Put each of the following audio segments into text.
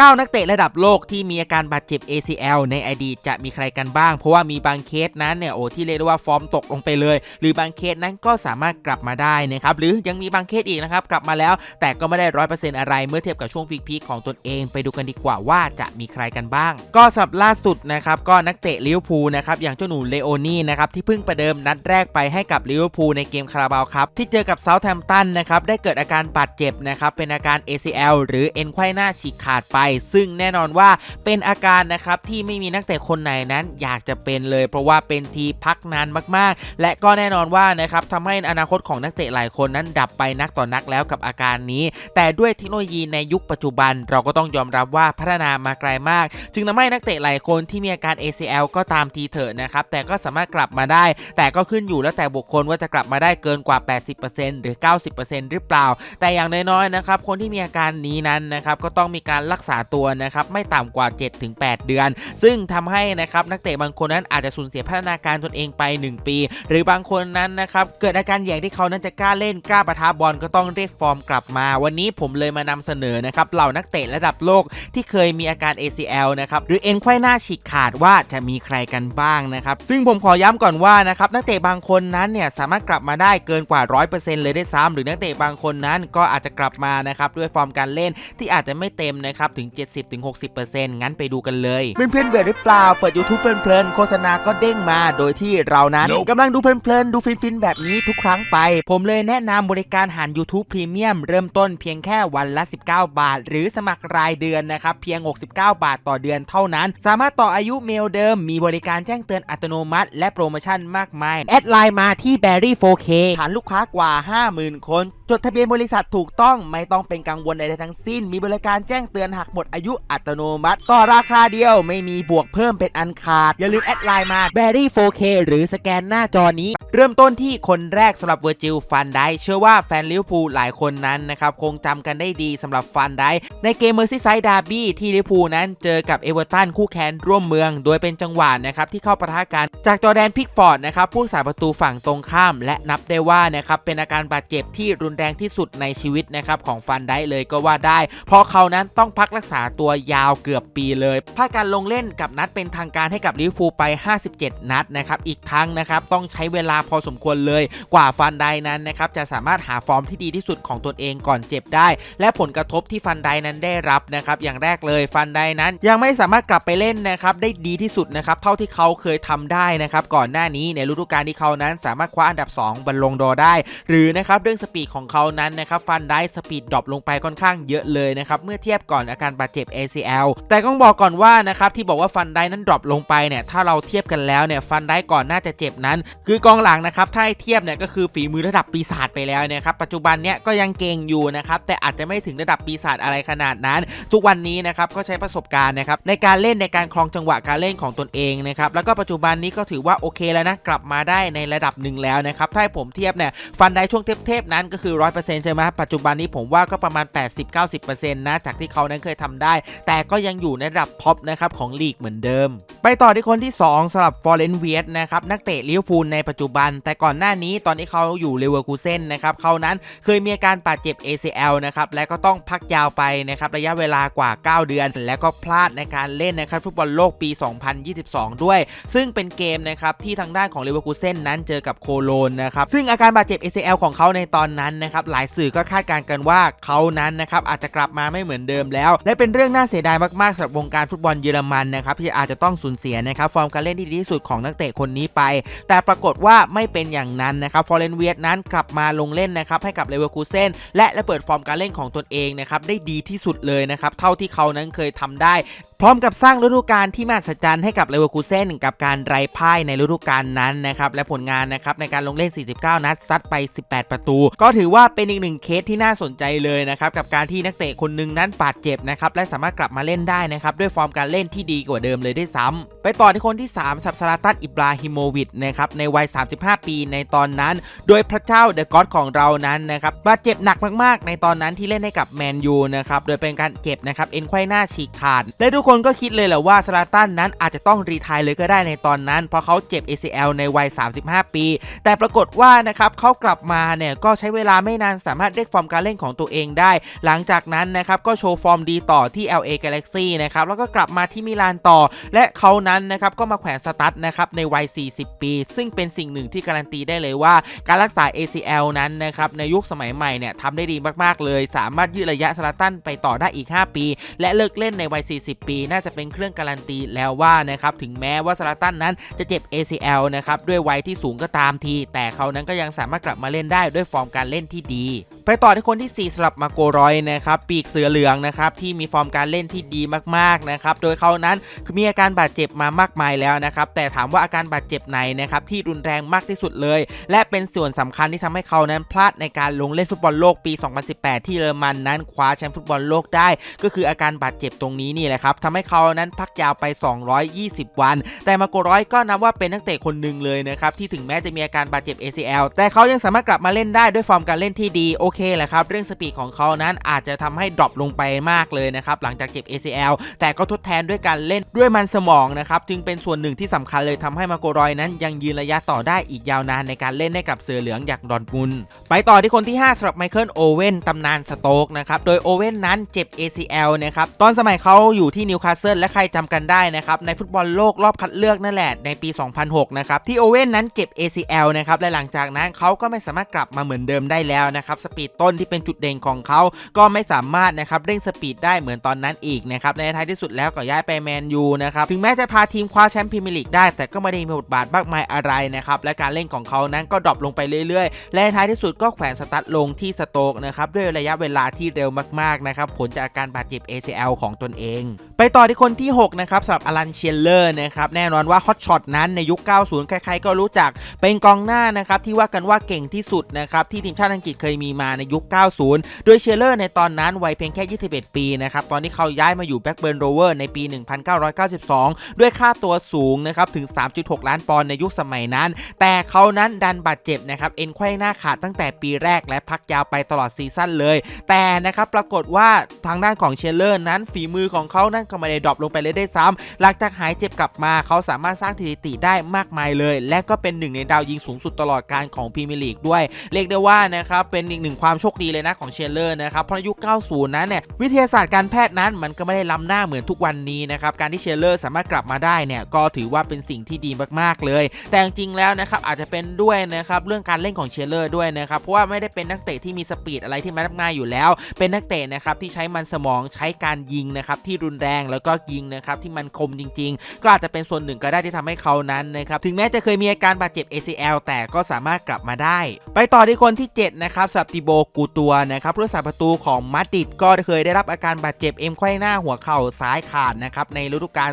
9 นักเตะระดับโลกที่มีอาการบาดเจ็บ ACL ในอดีตจะมีใครกันบ้าง เพราะว่ามีบางเคสนั้นเนี่ยโอ้ที่เรียกได้ว่าฟอร์มตกลงไปเลย หรือบางเคสนั้นก็สามารถกลับมาได้นะครับหรือยังมีบางเคสอีกนะครับกลับมาแล้ว แต่ก็ไม่ได้ร้อยเปอร์เซ็นต์อะไร เมื่อเทียบกับช่วงพีคๆของตนเองไปดูกันดีกว่าว่าจะมีใครกันบ้าง ก็สำหรับล่าสุดนะครับก็นักเตะลิเวอร์พูลนะครับอย่างเจ้าหนูเลโอนี่นะครับที่เพิ่งประเดิมนัดแรกไปให้กับลิเวอร์พูลในเกมคาราบาวครับที่เจอกับเซาท์แฮมป์ตันนะครับได้เกิดอาการบาดเจ็บนะครับเป็นอาการ ACL หรือเอ็นไขว้หน้าฉีกขาดไปซึ่งแน่นอนว่าเป็นอาการนะครับที่ไม่มีนักเตะคนไหนนั้นอยากจะเป็นเลย เพราะว่าเป็นทีพักนานมากๆ และก็แน่นอนว่านะครับทำให้อนาคตของนักเตะหลายคนนั้นดับไปนักต่อนักแล้วกับอาการนี้ แต่ด้วยเทคโนโลยีในยุคปัจจุบัน เราก็ต้องยอมรับว่าพัฒนามาไกลมาก จึงทำให้นักเตะหลายคนที่มีอาการ ACL ก็ตามทีเถอะนะครับแต่ก็สามารถกลับมาได้ แต่ก็ขึ้นอยู่แล้วแต่บุคคลว่าจะกลับมาได้เกินกว่า 80%หรือ 90%หรือเปล่า แต่อย่างน้อยๆนะครับคนที่มีอาการนี้นั้นนะครับก็ต้องมีการรักษาตัวนะครับไม่ต่ำกว่า 7-8 เดือน ซึ่งทำให้นะครับนักเตะบางคนนั้นอาจจะสูญเสียพัฒนาการตนเองไป 1 ปี หรือบางคนนั้นนะครับเกิดอาการแย่งที่เขานั้นจะกล้าเล่นกล้าปะทะบอลก็ต้องเรียกฟอร์มกลับมา วันนี้ผมเลยมานำเสนอนะครับเหล่านักเตะระดับโลกที่เคยมีอาการ ACL นะครับหรือเอ็นไขว้หน้าฉีกขาดว่าจะมีใครกันบ้างนะครับซึ่งผมขอย้ำก่อนว่านะครับนักเตะบางคนนั้นเนี่ยสามารถกลับมาได้เกินกว่า 100%เลยได้ซ้ำหรือนักเตะบางคนนั้นก็อาจจะกลับมานะครับด้วยฟอร์มการเล่นที่อาจจะไม่เต็มนะครับถึง 70-60%งั้นไปดูกันเลยเพื่อนๆเบื่อหรือเปล่า เปิด YouTube เพลินๆโฆษณาก็เด้งมา โดยที่เรานั้น Nope กำลังดูเพลินๆดูฟินๆแบบนี้ทุกครั้งไป ผมเลยแนะนำบริการหาร YouTube Premium เริ่มต้นเพียงแค่วันละ 19 บาท หรือสมัครรายเดือนนะครับเพียง 69 บาทต่อเดือนเท่านั้น สามารถต่ออายุเมลเดิม มีบริการแจ้งเตือนอัตโนมัติ และโปรโมชั่นมากมายแอดไลน์มาที่ Berry 4K ฐานลูกค้ากว่า 50,000 คน จดทะเบียนบริษัทถูกต้องไม่ต้องเป็นกังวลใดๆทั้งสิ้น มีบริการแจ้งเตือนหากหมดอายุอัตโนมัติ ต่อราคาเดียวไม่มีบวกเพิ่มเป็นอันขาด อย่าลืมแอดไลน์มา Berry 4K หรือสแกนหน้าจอนี้ เริ่มต้นที่คนแรกสำหรับ Virgil van Dijk เชื่อว่าแฟนลิเวอร์พูลหลายคนนั้นนะครับคงจำกันได้ดีสำหรับฟันไดในเกมเมอร์ซี่ไซด์ดาร์บี้ที่ลิเวอร์พูลนั้นเจอกับเอเวอร์ตันคู่แข่งร่วมเมือง โดยเป็นจังหวะนะครับที่เข้าประทะกันจากจอแดนพิกฟอร์ดนะครับผู้สาประตูฝั่งตรงข้าม และนับได้ว่านะครับเป็นอาการบาดเจ็บที่รุนแรงที่สุดในชีวิตนะครับของฟันไดเลยก็ว่าได้ เพราะเขานั้นต้องพักรักษาตัวยาวเกือบปีเลยพลาดการลงเล่นกับนัดเป็นทางการให้กับลิเวอร์พูลไป 57 นัดนะครับอีกทั้งนะครับต้องใช้เวลาพอสมควรเลย กว่าฟันไดนั้นนะครับจะสามารถหาฟอร์มที่ดีที่สุดของตนเองก่อนเจ็บได้ และผลกระทบที่ฟันไดนั้นได้รับนะครับอย่างแรกเลยฟันไดนั้น ยังไม่สามารถกลับไปเล่นนะครับได้ดีที่สุดนะครับเท่าที่เขาเคยทำได้นะครับก่อนหน้านี้ในฤดูกาลที่เขานั้นสามารถคว้าอันดับ 2บรรลงดอได้ หรือนะครับเรื่องสปีดของเขานั้นนะครับฟันได้สปีดดรอปลงไปค่อนข้างเยอะเลยนะครับเมื่อเทียบก่อนอาการบาดเจ็บ ACL แต่ต้องบอกก่อนว่านะครับที่บอกว่าฟันไดนั้นดรอปลงไปเนี่ยถ้าเราเทียบกันแล้วเนี่ยฟันไดก่อนน้าจะเจ็บนั้น คือกองหลังนะครับถ้าให้เทียบเนี่ยก็คือฝีมือระดับปีศาจไปแล้วนะครับปัจจุบันเนี่ยก็ยังเก่งอยู่นะครับแต่อาจจะไม่ถึงระดับปีศาจอะไรขนาดนั้น ทุกวันนี้นะครับก็ใช้ประสบการณ์นะครับในการเล่นในการคลองจังหวะการเล่นของตนเองนะครับแล้วก็ปัจจุบันนี้ก็ถือว่าโอเคแล้วนะกลับมาได้ในระดับหนึ่งแล้วนะครับถ้าให้ผมเทียบเนี่ยฟันไดช่วงเทพๆนั้นก็คือ100%ใช่ไหมปัจจุบันนี้ผมว่าก็ประมาณ 80-90%นะจากที่เขานั้นเคยทำได้ แต่ก็ยังอยู่ในระดับท็อปนะครับของลีกเหมือนเดิม ไปต่อที่คนที่ 2สำหรับฟอร์เรนเวียสนะครับนักเตะลิเวอร์พูลในปัจจุบัน แต่ก่อนหน้านี้ตอนที่เขาอยู่เลเวอร์คูเซนนะครับเขานั้นเคยมีอาการบาดเจ็บ ACL นะครับและก็ต้องพักยาวไปนะครับระยะเวลากว่า 9 เดือน แล้วก็พลาดในการเล่นนะครับฟุตบอลโลกปี 2022 ด้วย ซึ่งเป็นเกมนะครับที่ทางด้านของเลเวอร์คูเซนนั้นเจอกับโคโลนนะครับซึ่งอาการบาดเจ็บ ACL ของเขาในตอนนั้นนะครับหลายสื่อก็คาดการณ์กันว่าเขานั้นนะครับอาจจะกลับมาไม่เหมือนเดิมแล้ว และเป็นเรื่องน่าเสียดายมากๆสำหรับวงการฟุตบอลเยอรมันนะครับที่อาจจะต้องสูญเสียนะครับฟอร์มการเล่นที่ดีที่สุดของนักเตะคนนี้ไป แต่ปรากฏว่าไม่เป็นอย่างนั้นนะครับฟอร์เรนเวียนั้นกลับมาลงเล่นนะครับให้กับเลเวอร์คูเซนและระเบิดฟอร์มการเล่นของตนเองนะครับได้ดีที่สุดเลยนะครับเท่าที่เขานั้นเคยทำได้ พร้อมกับสร้างฤดูกาลที่มหัศจรรย์ให้กับเลเวอร์คูเซนกับการไร้พ่ายในฤดูกาลนั้นนะครับและผลงานนะครับในการลงเล่น 49 นัดซัดไป 18 ประตู ก็ถือว่าเป็นอีกหนึ่งเคสที่น่าสนใจเลยนะครับกับการที่นักเตะคนหนึ่งนั้นบาดเจ็บนะครับและสามารถกลับมาเล่นได้นะครับด้วยฟอร์มการเล่นที่ดีกว่าเดิมเลยได้ซ้ำไปต่อที่คนที่ 3 สับซาลาตันอิบราฮิโมวิชนะครับในวัย 35 ปีในตอนนั้น โดยพระเจ้าเดอะก็อดของเรานั้นนะครับบาดเจ็บหนักมากๆ ในตอนนั้นที่เล่นให้กับแมนยูนะครับโดยเป็นการเจ็บนะครับเอ็นไขว้หน้าฉีกขาดและทุกคนคนก็คิดเลยแหละว่าซาลาตันนั้นอาจจะต้องรีทายเลยก็ได้ในตอนนั้น เพราะเขาเจ็บ ACL ในวัย 35 ปี แต่ปรากฏว่านะครับเขากลับมาเนี่ยก็ใช้เวลาไม่นานสามารถเรียกฟอร์มการเล่นของตัวเองได้ หลังจากนั้นนะครับก็โชว์ฟอร์มดีต่อที่ LA Galaxy นะครับแล้วก็กลับมาที่มิลานต่อ และเขานั้นนะครับก็มาแขวนสตั๊ดนะครับในวัย 40 ปี ซึ่งเป็นสิ่งหนึ่งที่การันตีได้เลยว่า การรักษา ACL นั้นนะครับในยุคสมัยใหม่เนี่ยทำได้ดีมากๆเลย สามารถยืดระยะซาลาตันไปต่อได้อีก 5 ปี และเลิกเล่นในวัย 40 ปีน่าจะเป็นเครื่องการันตีแล้วว่านะครับถึงแม้ว่าซาลาตันนั้นจะเจ็บ ACL นะครับด้วยวัยที่สูงก็ตามที แต่เขานั้นก็ยังสามารถกลับมาเล่นได้ด้วยฟอร์มการเล่นที่ดี ไปต่อที่คนที่ 4สำหรับมาโกรอยนะครับปีกเสือเหลืองนะครับที่มีฟอร์มการเล่นที่ดีมากๆนะครับโดยเขานั้นมีอาการบาดเจ็บมามากมายแล้วนะครับแต่ถามว่าอาการบาดเจ็บไหนนะครับที่รุนแรงมากที่สุดเลย และเป็นส่วนสำคัญที่ทำให้เขานั้นพลาดในการลงเล่นฟุตบอลโลกปี 2018 ที่เยอรมันนั้นคว้าแชมป์ฟุตบอลโลกได้ ก็คืออาการบาดเจ็บตรงนี้นี่แหละครับทำให้เขานั้นพักยาวไป 220 วัน แต่มาโกรอยก็นับว่าเป็นนักเตะคนหนึ่งเลยนะครับที่ถึงแม้จะมีอาการบาดเจ็บ ACL แต่เขายังสามารถกลับมาเล่นได้ด้วยฟอร์มการเล่นที่ดีโอเคแหละครับเรื่องสปีดของเขานั้นอาจจะทำให้ดรอปลงไปมากเลยนะครับหลังจากเจ็บ ACL แต่ก็ทดแทนด้วยการเล่นด้วยมันสมองนะครับจึงเป็นส่วนหนึ่งที่สำคัญเลยทำให้มาโกรอยนั้นยังยืนระยะต่อได้อีกยาวนานในการเล่นให้กับเสือเหลืองอย่างดอนมุน ไปต่อที่คนที่ 5สำหรับไมเคิลโอเว่นตำนานสโต๊กนะครับโดยโอเว่นนั้นเจ็บ ACL นะครับตอนสมัยเขาอยู่ที่นิวคาสเซิลและใครจำกันได้นะครับในฟุตบอลโลกรอบคัดเลือกนั่นแหละในปี 2006 นะครับที่โอเว่นนั้นเจ็บ ACL นะครับและหลังจากนั้นเขาก็ไม่สามารถกลับมาเหมือนเดิมได้แล้วนะครับสปีดต้นที่เป็นจุดเด่นของเขาก็ไม่สามารถนะครับเร่งสปีดได้เหมือนตอนนั้นอีกนะครับในท้ายที่สุดแล้วก็ย้ายไปแมนยูนะครับถึงแม้จะพาทีมคว้าแชมป์พรีเมียร์ลีกได้ แต่ก็ไม่ได้มีบทบาทมากมายอะไรนะครับและการเล่นของเขานั้นก็ดรอปลงไปเรื่อยๆ และในท้ายที่สุดก็แขวนสตั๊ดลงที่สโต๊กนะครับด้วยระยะเวลาที่เร็วมากๆนะครับผลจากอาการบาดเจ็บ ACL ของตนเอง ไปต่อที่คนที่ 6 นะครับสำหรับอลันเชียเลอร์นะครับแน่นอนว่าฮอตช็อตนั้นในยุค 90 ใครๆก็รู้จักเป็นกองหน้านะครับที่ว่ากันว่าเก่งที่สุดนะครับที่ทีมชาติอังกฤษเคยมีมาในยุค 90 โดยเชียเลอร์ในตอนนั้นวัยเพียงแค่ 21 ปีนะครับ ตอนที่เขาย้ายมาอยู่แบ็กเบิร์นโรเวอร์ในปี 1992 ด้วยค่าตัวสูงนะครับถึง 3.6 ล้านปอนด์ในยุคสมัยนั้น แต่เขานั้นดันบาดเจ็บนะครับเอ็นไขว้หน้าขาดตั้งแต่ปีแรกและพักยาวไปตลอดซีซั่นเลย แต่นะครับปรากฏว่าทางด้านของเชลเลอร์นั้นฝีมือของเขานั้นก็ไม่ได้ดรอปลงไปเลยได้ซ้ำหลังจากหายเจ็บกลับมาเขาสามารถสร้างสถิติได้มากมายเลย และก็เป็นหนึ่งในดาวยิงสูงสุดตลอดการของพรีเมียร์ลีกด้วย เรียกได้ว่านะครับเป็นอีกหนึ่งความโชคดีเลยนะของเชลเลอร์นะครับเพราะยุค 90 นั้นเนี่ยวิทยาศาสตร์การแพทย์นั้นมันก็ไม่ได้ล้ำหน้าเหมือนทุกวันนี้นะครับการที่เชลเลอร์สามารถกลับมาได้เนี่ยก็ถือว่าเป็นสิ่งที่ดีมากๆเลย แต่จริงๆแล้วนะครับอาจจะเป็นด้วยนะครับเรื่องการเล่นของเชลเลอร์ด้วยนะครับเพราะว่าไม่ได้เป็นนักเตะที่มีสปีดอะไรที่มันง่ายอยู่แล้ว เป็นนักเตะนะครับที่ใช้มันสมองใช้การยิงนะครับที่รุนแรงแล้วก็ยิงนะครับที่มันคมจริง ๆ ก็อาจจะเป็นส่วนหนึ่งก็ได้ที่ทำให้เขานั้นนะครับถึงแม้จะเคยมีอาการบาดเจ็บ ACL แต่ก็สามารถกลับมาได้ ไปต่อที่คนที่7นะครับสับติโบกูตัวนะครับผู้รักษาประตูของมาดริดก็เคยได้รับอาการบาดเจ็บเอ็มไขว้หน้าหัวเข่าซ้ายขาดนะครับในฤดูกาล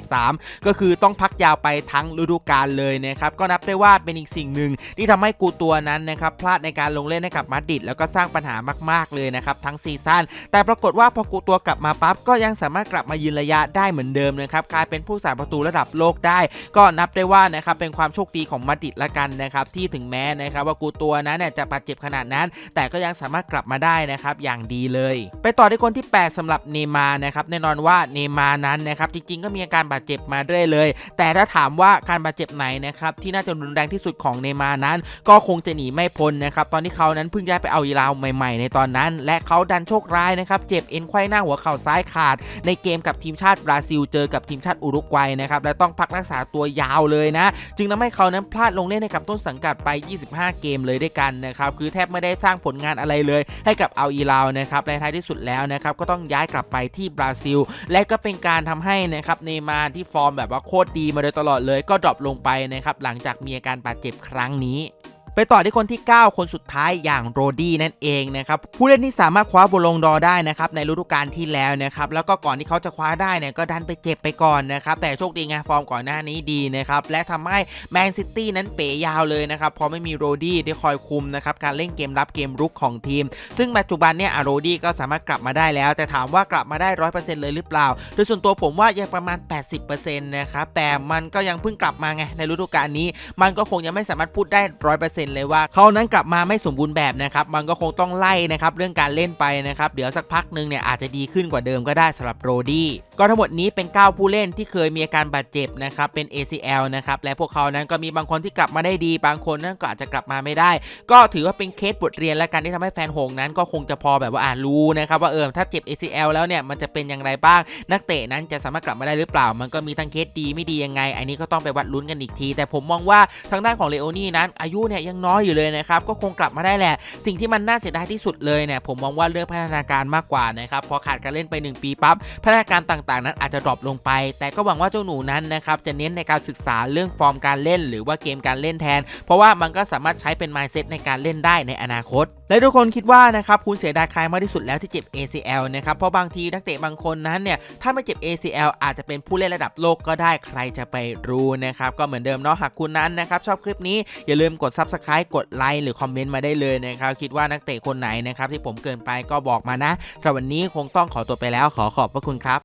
2023 ก็คือต้องพักยาวไปทั้งฤดูกาลเลยนะครับก็นับได้ว่าเป็นอีกสิ่งหนึ่งที่ทำให้กูตัวนั้นนะครับพลาดในการลงเล่นให้กับมาดริดแล้วก็สร้างปัญหามาก ๆ เลยนะครับทั้งซีซั่นแต่ปรากฏว่าพอกูตัวกลับมาปั๊บก็ยังสามารถกลับมายืนระยะได้เหมือนเดิมนะครับกลายเป็นผู้สาประตูระดับโลกได้ ก็นับได้ว่านะครับเป็นความโชคดีของมาดริดละกันนะครับที่ถึงแม้นะครับว่ากูตัวนั้นเนี่ยจะบาดเจ็บขนาดนั้นแต่ก็ยังสามารถกลับมาได้นะครับอย่างดีเลย ไปต่อที่คนที่ 8สำหรับเนมานะครับแน่นอนว่าเนมานั้นนะครับจริงๆ ก็มีอาการบาดเจ็บมาเรื่อยเลย แต่ถ้าถามว่าการบาดเจ็บไหนนะครับที่น่าจะรุนแรงที่สุดของเนมานั้น ก็คงจะหนีไม่พ้นนะครับตอนที่เขานั้นเพิ่งย้ายไปเอาอีลาวใหม่ ๆ ในตอนนั้น และเขาดันโชคร้ายนะครับเจ็บเอ็นไขว้หน้าหัวเข่าซ้ายขาด ในเกมกับทีมชาติบราซิล เจอกับทีมชาติอุรุกวัยนะครับและต้องพักรักษาตัวยาวเลยนะ จึงทำให้เขานั้นพลาดลงเล่นให้กับต้นสังกัดไป 25 เกมเลยด้วยกันนะครับคือแทบไม่ได้สร้างผลงานอะไรเลย ให้กับเอาอีลาวนะครับในท้ายที่สุดแล้วนะครับก็ต้องย้ายกลับไปที่บราซิล และก็เป็นการทำให้นะครับเนมาร์ที่ฟอร์มแบบว่าโคตรดีมาโดยตลอดเลย ก็ดรอปลงไปนะครับหลังจากมีอาการบาดเจ็บครั้งนี้ ไปต่อที่คนที่ 9 คนสุดท้ายอย่างโรดี้นั่นเองนะครับผู้เล่นที่สามารถคว้าบอลลงดอร์ได้นะครับในฤดูกาลที่แล้วนะครับแล้วก็ก่อนที่เขาจะคว้าได้เนี่ยก็ดันไปเจ็บไปก่อนนะครับแต่โชคดีไงฟอร์มก่อนหน้านี้ดีนะครับและทำให้แมนซิตี้นั้นเป๋ยาวเลยนะครับเพราะไม่มีโรดี้ที่คอยคุมนะครับการเล่นเกมรับเกมรุกของทีม ซึ่งปัจจุบันเนี่ยอาโรดี้ก็สามารถกลับมาได้แล้ว แต่ถามว่ากลับมาได้ร้อยเปอร์เซ็นต์เลยหรือเปล่า โดยส่วนตัวผมว่ายังประมาณ 80%นะครับแต่มันก็ยังเพิ่งกลับมาไงในฤดูกาลนี้ มันก็คงยังไม่สามารถพูดได้ร้อยเปอร์เซ็นเลยว่าเขานั้นกลับมาไม่สมบูรณ์แบบนะครับมันก็คงต้องไล่นะครับเรื่องการเล่นไปนะครับเดี๋ยวสักพักหนึ่งเนี่ยอาจจะดีขึ้นกว่าเดิมก็ได้สำหรับโรดี้ก็ทั้งหมดนี้เป็น 9 ผู้เล่นที่เคยมีอาการบาดเจ็บนะครับเป็น ACL นะครับและพวกเขานั้นก็มีบางคนที่กลับมาได้ดี บางคนนั้นก็อาจจะกลับมาไม่ได้ ก็ถือว่าเป็นเคสบทเรียนและกันที่ทำให้แฟนหงนั้นก็คงจะพอแบบว่าอ่านรู้นะครับว่าเออถ้าเจ็บ ACL แล้วเนี่ยมันจะเป็นอย่างไรบ้าง นักเตะนั้นจะสามารถกลับมาได้หรือเปล่า มันก็มีทั้งเคสดีไม่ดียังไง อันนี้ก็ต้องไปวัดลุ้นกันอีกที แต่ผมมองว่าทางด้านของเลโอนี่นั้นอายุเนี่ยยังน้อยอยู่เลยนะครับก็คงกลับมาได้แหละ สิ่งที่มันน่าเสียดายที่สุดเลยเนี่ยผมมองว่าเรื่องพัฒนาการมากกว่านะครับพอขาดการเล่นไป 1 ปีปั๊บพัฒนาการต่างๆ นั้นอาจจะดรอปลงไป แต่ก็หวังว่าเจ้าหนูนั้นนะครับจะเน้นในการศึกษาเรื่องฟอร์มการเล่น หรือว่าเกมการเล่นแทน เพราะว่ามันก็สามารถใช้เป็น mindset ในการเล่นได้ในอนาคต และทุกคนคิดว่านะครับคุณเสียดายใครมากที่สุดแล้วที่เจ็บ ACL นะครับเพราะบางทีนักเตะบางคนนั้นเนี่ยถ้าไม่เจ็บ ACL อาจจะเป็นผู้เล่นระดับโลกก็ได้ใครจะไปรู้นะครับก็เหมือนเดิมเนาะหากคุณนั้นนะครับชอบคลิปนี้อย่าลืมกด Subscribe กดไลค์หรือคอมเมนต์มาได้เลยนะครับ คิดว่านักเตะคนไหนนะครับที่ผมเกินไปก็บอกมานะสำหรับวันนี้คงต้องขอตัวไปแล้วขอขอบพระคุณครับ